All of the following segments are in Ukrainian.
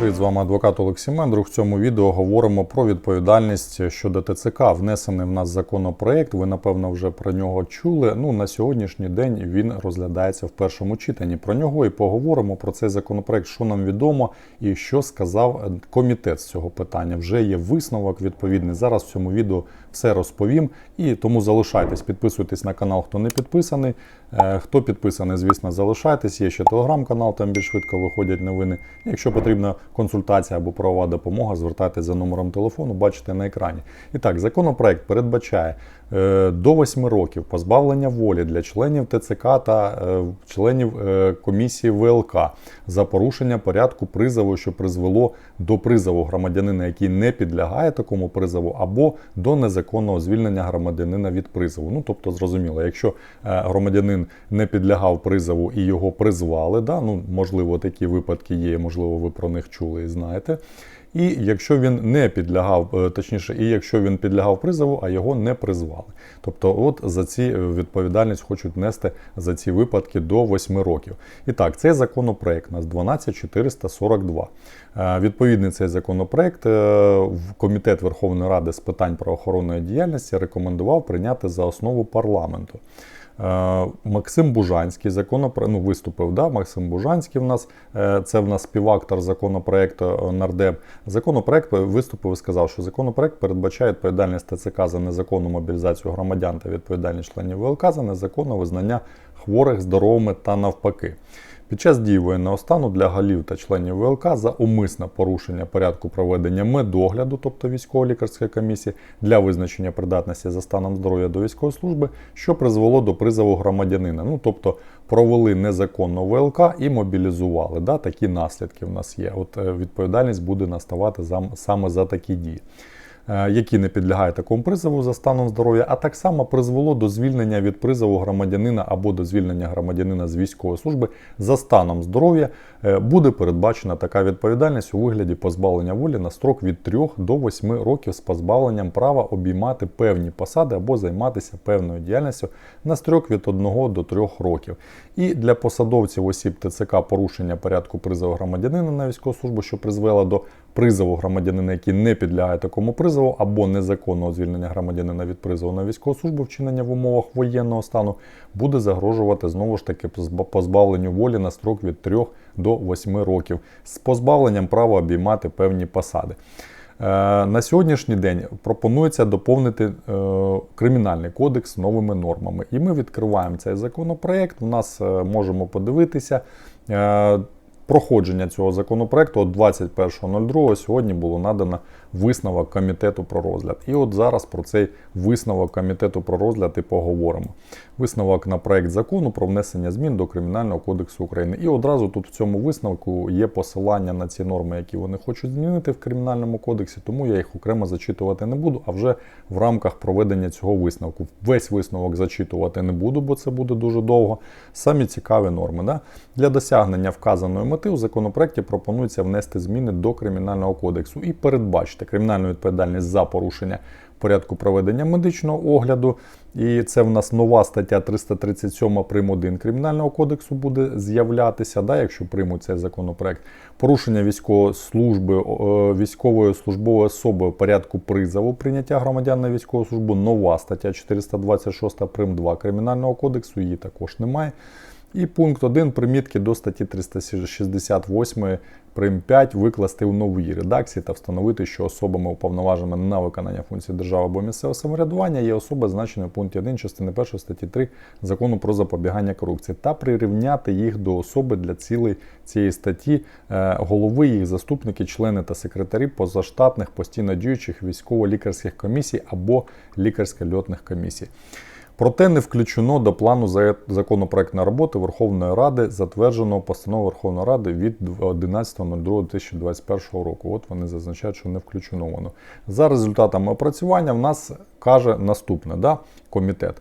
Привіт, з вами адвокат Олексій Мендрух. В цьому відео говоримо про відповідальність щодо ТЦК. Внесений в нас законопроект. Ви напевно вже про нього чули. Ну на сьогоднішній день він розглядається в першому читанні. Про нього і поговоримо про цей законопроект, що нам відомо, і що сказав комітет з цього питання. Вже є висновок відповідний. Зараз в цьому відео все розповім. І тому залишайтесь, підписуйтесь на канал, хто не підписаний. Е, Хто підписаний, звісно, залишайтесь. Є ще телеграм-канал, там більш швидко виходять новини. Якщо потрібна консультація або правова допомога, звертайтеся за номером телефону, бачите на екрані. І так, законопроект передбачає е, до 8 років позбавлення волі для членів ТЦК та е, членів е, комісії ВЛК за порушення порядку призову, що призвело до призову громадянина, який не підлягає такому призову, або до незаконного звільнення громадянина від призову. Ну тобто, зрозуміло, якщо громадянин не підлягав призову і його призвали, да, ну можливо, такі випадки є, можливо, ви про них чули і знаєте. І якщо він не підлягав, е, точніше, і якщо він підлягав призову, а його не призвали. Тобто, от за ці е, відповідальність хочуть нести за ці випадки до 8 років. І так, цей законопроект у нас 12442. Е, Відповідний цей законопроект в комітет Верховної Ради з питань правоохоронної діяльності рекомендував прийняти за основу парламенту. Е, Максим Бужанський законопро... ну, виступив. Да? Максим Бужанський в нас е, це в нас співактор законопроекту е, нардеп. Законопроект виступив і сказав, що законопроект передбачає відповідальність ТЦК за незаконну мобілізацію громадян та відповідальність членів ВЛК за незаконне визнання хворих здоровими та навпаки. Під час дії воєнного стану для голів та членів ВЛК за умисне порушення порядку проведення медогляду, тобто військово-лікарської комісії, для визначення придатності за станом здоров'я до військової служби, що призвело до призову громадянина. Ну тобто провели незаконно ВЛК і мобілізували. Да, Такі наслідки в нас є. От е, відповідальність буде наставати за- саме за такі дії. Е, які не підлягають такому призову за станом здоров'я, а так само призвело до звільнення від призову громадянина або до звільнення громадянина з військової служби за станом здоров'я, е, буде передбачена така відповідальність у вигляді позбавлення волі на строк від 3 до 8 років з позбавленням права обіймати певні посади або займатися певною діяльністю на строк від 1 до 3 років. І для посадовців осіб ТЦК порушення порядку призову громадянина на військову службу, що призвело до призову громадянина, який не підлягає такому призову, або незаконного звільнення громадянина від призову на військову службу, вчинення в умовах воєнного стану, буде загрожувати знову ж таки позбавленню волі на строк від 3 до 8 років з позбавленням права обіймати певні посади. Е, На сьогоднішній день пропонується доповнити е, кримінальний кодекс новими нормами. І ми відкриваємо цей законопроект. У нас е, можемо подивитися. Проходження цього законопроекту 21.02 сьогодні було надано висновок комітету про розгляд. І от зараз про цей висновок комітету про розгляд і поговоримо. Висновок на проект закону про внесення змін до Кримінального кодексу України. І одразу тут в цьому висновку є посилання на ці норми, які вони хочуть змінити в Кримінальному кодексі, тому я їх окремо зачитувати не буду, а вже в рамках проведення цього висновку. Весь висновок зачитувати не буду, бо це буде дуже довго. Самі цікаві норми. Да? Для досягнення вказаної мети у законопроекті пропонується внести зміни до Кримінального кодексу і передбачити кримінальну відповідальність за порушення порядку проведення медичного огляду. І це в нас нова стаття 337 прим. 1 Кримінального кодексу буде з'являтися, да, якщо приймуть цей законопроект. Порушення військової служби, е, військової службової особи порядку призову прийняття громадян на військову службу. Нова стаття 426 прим. 2 Кримінального кодексу, її також немає. І пункт 1 примітки до статті 368 прим 5 викласти у новій редакції та встановити, що особами уповноваженими на виконання функцій держави або місцевого самоврядування є особи, значені в пункті 1 частини 1 статті 3 закону про запобігання корупції, та прирівняти їх до особи для цілей цієї статті е, голови, їх заступники, члени та секретарі позаштатних постійно діючих військово-лікарських комісій або лікарсько-льотних комісій. Проте не включено до плану за- законопроектної роботи Верховної Ради, затвердженого постановою Верховної Ради від 11.02.2021 року. От вони зазначають, що не включено воно. За результатами опрацювання в нас каже наступне да, комітет.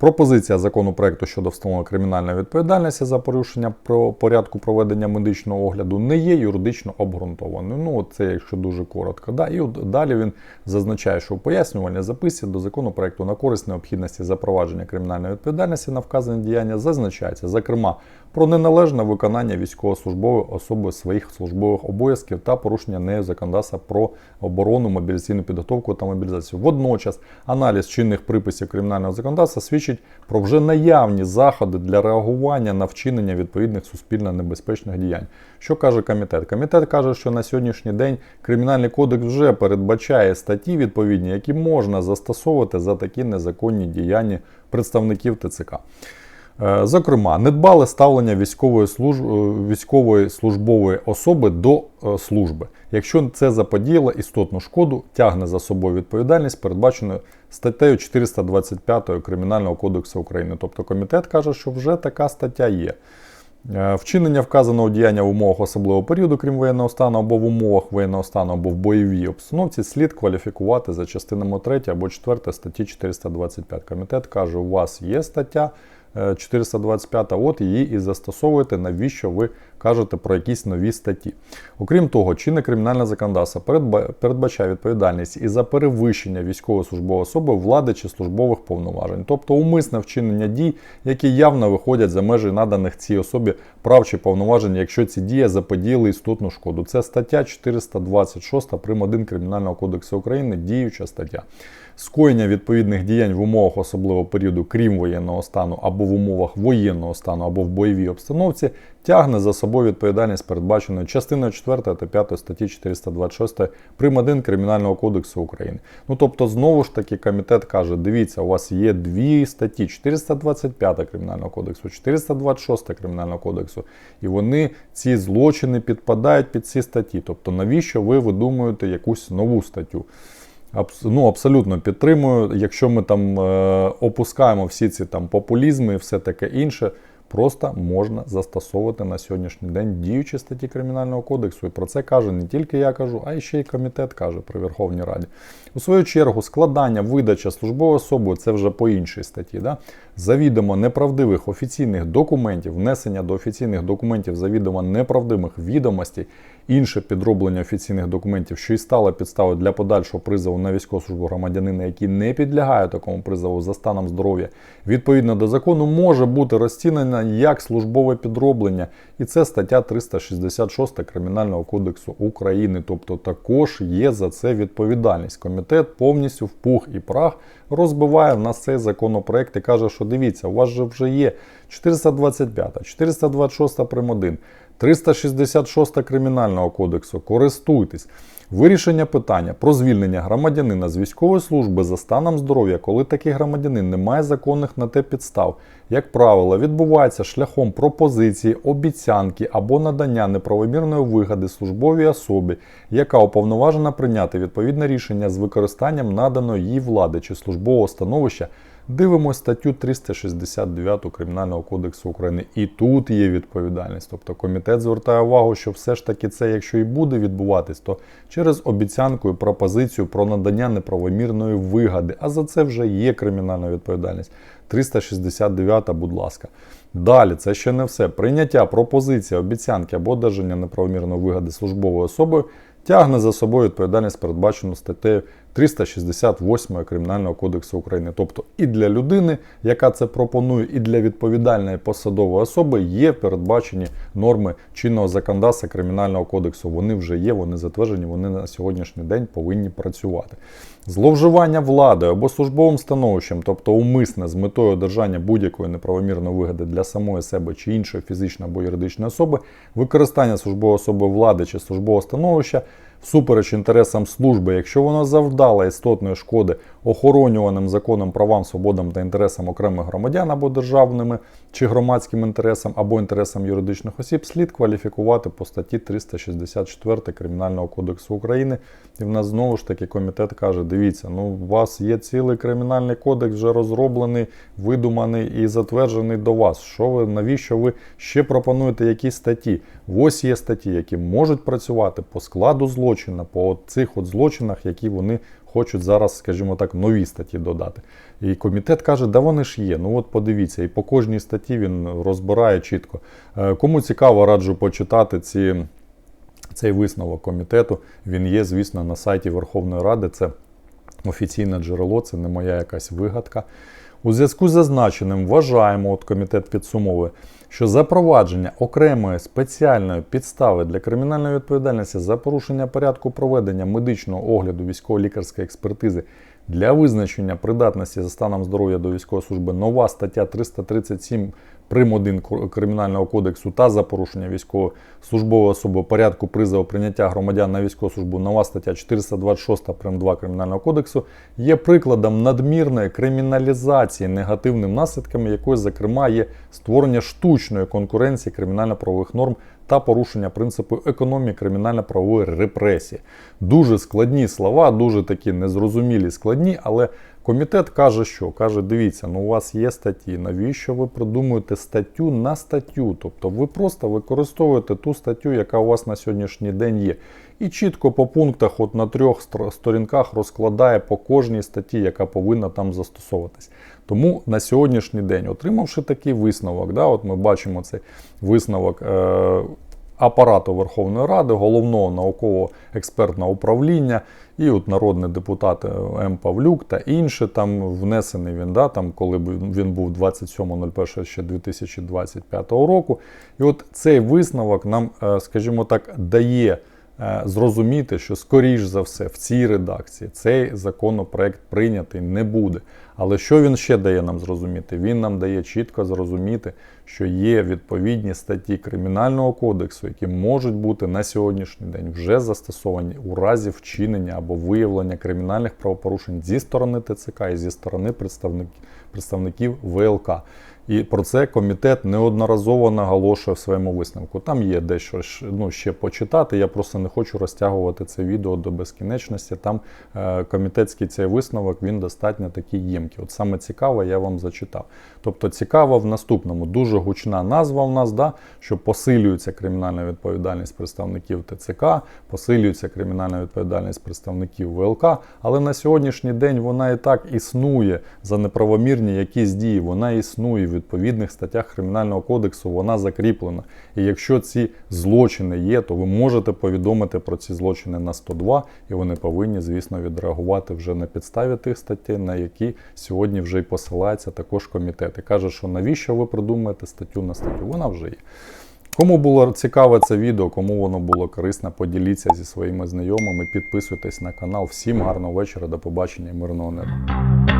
Пропозиція законопроекту щодо встановлення кримінальної відповідальності за порушення про порядку проведення медичного огляду не є юридично обґрунтованою. Ну, це якщо дуже коротко. Да? І от далі він зазначає, що у пояснювальній записці до законопроекту на користь необхідності запровадження кримінальної відповідальності на вказані діяння зазначається, зокрема, про неналежне виконання військовослужбової особи своїх службових обов'язків та порушення нею законодавства про оборону, мобілізаційну підготовку та мобілізацію. Водночас аналіз чинних приписів кримінального законодавства свідчить про вже наявні заходи для реагування на вчинення відповідних суспільно небезпечних діянь. Що каже комітет? Комітет каже, що на сьогоднішній день кримінальний кодекс вже передбачає статті відповідні, які можна застосовувати за такі незаконні діяння представників ТЦК. Е, Зокрема, недбале ставлення військової, служб... е, військової службової особи до е, служби. Якщо це заподіяло істотну шкоду, тягне за собою відповідальність, передбаченою статтею 425 Кримінального кодексу України. Тобто комітет каже, що вже така стаття є. Вчинення вказаного діяння в умовах особливого періоду, крім воєнного стану, або в умовах воєнного стану, або в бойовій обстановці, слід кваліфікувати за частинами 3 або 4 статті 425. Комітет каже, у вас є стаття 425, от її і застосовуєте, навіщо ви кажете про якісь нові статті. Окрім того, чинне кримінальне законодавство передбачає відповідальність і за перевищення військовослужбової особи влади чи службових повноважень, тобто умисне вчинення дій, які явно виходять за межі наданих цій особі прав чи повноважень, якщо ці дії заподіяли істотну шкоду. Це стаття 426 прим. 1 Кримінального кодексу України, діюча стаття. Скоєння відповідних діянь в умовах особливого періоду, крім воєнного стану, або в умовах воєнного стану, або в бойовій обстановці, тягне за собою відповідальність, передбаченою частиною 4 та 5 статті 426 прим. 1 Кримінального кодексу України. Ну тобто, знову ж таки, комітет каже: дивіться, у вас є дві статті: 425 Кримінального кодексу, 426 Кримінального кодексу, і вони ці злочини підпадають під ці статті. Тобто, навіщо ви видумуєте якусь нову статтю? Ну, абсолютно підтримую. Якщо ми там е, опускаємо всі ці там популізми і все таке інше, просто можна застосовувати на сьогоднішній день діючі статті Кримінального кодексу. І про це каже не тільки я кажу, а й ще й комітет каже при Верховній Раді. У свою чергу, складання, видача службовою особою це вже по іншій статті. Да? Завідомо неправдивих офіційних документів, внесення до офіційних документів завідомо неправдивих відомостей, інше підроблення офіційних документів, що і стало підставою для подальшого призову на військову службу громадянина, який не підлягає такому призову за станом здоров'я, відповідно до закону, може бути розцінена як службове підроблення, і це стаття 366 Кримінального кодексу України. Тобто також є за це відповідальність. Комітет повністю в пух і прах розбиває в нас цей законопроект і каже, що дивіться, у вас же вже є 425, 426 прим. 1, 366 Кримінального кодексу. Користуйтесь. Вирішення питання про звільнення громадянина з військової служби за станом здоров'я, коли такий громадянин не має законних на те підстав, як правило, відбувається шляхом пропозиції, обіцянки або надання неправомірної вигоди службовій особі, яка уповноважена прийняти відповідне рішення з використанням наданої їй влади чи службового становища. Дивимось статтю 369 Кримінального кодексу України. І тут є відповідальність. Тобто комітет звертає увагу, що все ж таки це, якщо і буде відбуватись, то через обіцянку і пропозицію про надання неправомірної вигоди. А за це вже є кримінальна відповідальність. 369, будь ласка. Далі, це ще не все. Прийняття пропозиції, обіцянки або одержання неправомірної вигоди службовою особою тягне за собою відповідальність, передбачену статтею 368 Кримінального кодексу України. Тобто і для людини, яка це пропонує, і для відповідальної посадової особи є передбачені норми чинного законодавства Кримінального кодексу. Вони вже є, вони затверджені, вони на сьогоднішній день повинні працювати. Зловживання владою або службовим становищем, тобто умисне з метою одержання будь-якої неправомірної вигоди для самої себе чи іншої фізичної або юридичної особи, використання службової особи влади чи службового становища всупереч інтересам служби, якщо вона завдала істотної шкоди охоронюваним законом правам, свободам та інтересам окремих громадян або державними чи громадським інтересам, або інтересам юридичних осіб, слід кваліфікувати по статті 364 Кримінального кодексу України. І в нас знову ж таки комітет каже: дивіться, ну у вас є цілий кримінальний кодекс, вже розроблений, видуманий і затверджений до вас. Що ви навіщо ви ще пропонуєте якісь статті? Ось є статті, які можуть працювати по складу злочина, по цих от злочинах, які вони хочуть зараз, скажімо так, нові статті додати. І комітет каже, да вони ж є. Ну от подивіться, і по кожній статті він розбирає чітко. Е, Кому цікаво, раджу почитати ці, цей висновок комітету. Він є, звісно, на сайті Верховної Ради. Це офіційне джерело, це не моя якась вигадка. У зв'язку з зазначеним вважаємо, от комітет підсумовує, що запровадження окремої спеціальної підстави для кримінальної відповідальності за порушення порядку проведення медичного огляду військово-лікарської експертизи для визначення придатності за станом здоров'я до військової служби нова стаття 337 прим. 1 Кримінального кодексу та за порушення військовослужбової особи порядку призову прийняття громадян на військову службу нова стаття 426 прим. 2 Кримінального кодексу є прикладом надмірної криміналізації, негативним наслідками якої, зокрема, є створення штучної конкуренції кримінально-правових норм та порушення принципу економії кримінально-правової репресії. Дуже складні слова, дуже такі незрозумілі складні, але комітет каже, що каже: дивіться, ну у вас є статті. Навіщо ви придумуєте статтю на статтю? Тобто ви просто використовуєте ту статтю, яка у вас на сьогоднішній день є. І чітко по пунктах, от на трьох сторінках розкладає по кожній статті, яка повинна там застосовуватись. Тому на сьогоднішній день, отримавши такий висновок, да, от ми бачимо цей висновок е, апарату Верховної Ради, головного науково-експертного управління, і от народний депутат е, М. Павлюк та інші там внесений він, да, там, коли він був 27.01 ще 2025 року. І от цей висновок нам, е, скажімо так, дає е, зрозуміти, що скоріш за все в цій редакції цей законопроект прийнятий не буде. Але що він ще дає нам зрозуміти? Він нам дає чітко зрозуміти, що є відповідні статті Кримінального кодексу, які можуть бути на сьогоднішній день вже застосовані у разі вчинення або виявлення кримінальних правопорушень зі сторони ТЦК і зі сторони представників, ВЛК. І про це комітет неодноразово наголошує в своєму висновку. Там є дещо ну, ще почитати. Я просто не хочу розтягувати це відео до безкінечності. Там е, комітетський цей висновок він достатньо такий ємкий. От саме цікаве, я вам зачитав. Тобто цікаво в наступному. Дуже гучна назва в нас, да, що посилюється кримінальна відповідальність представників ТЦК, посилюється кримінальна відповідальність представників ВЛК. Але на сьогоднішній день вона і так існує за неправомірні якісь дії. Вона існує в відповідних статтях Кримінального кодексу, вона закріплена. І якщо ці злочини є, то ви можете повідомити про ці злочини на 102, і вони повинні, звісно, відреагувати вже на підставі тих статей, на які сьогодні вже й посилається також комітет. І каже, що навіщо ви придумаєте статтю на статтю? Вона вже є. Кому було цікаве це відео, кому воно було корисне, поділіться зі своїми знайомими, підписуйтесь на канал. Всім гарного вечора, до побачення і мирного неба.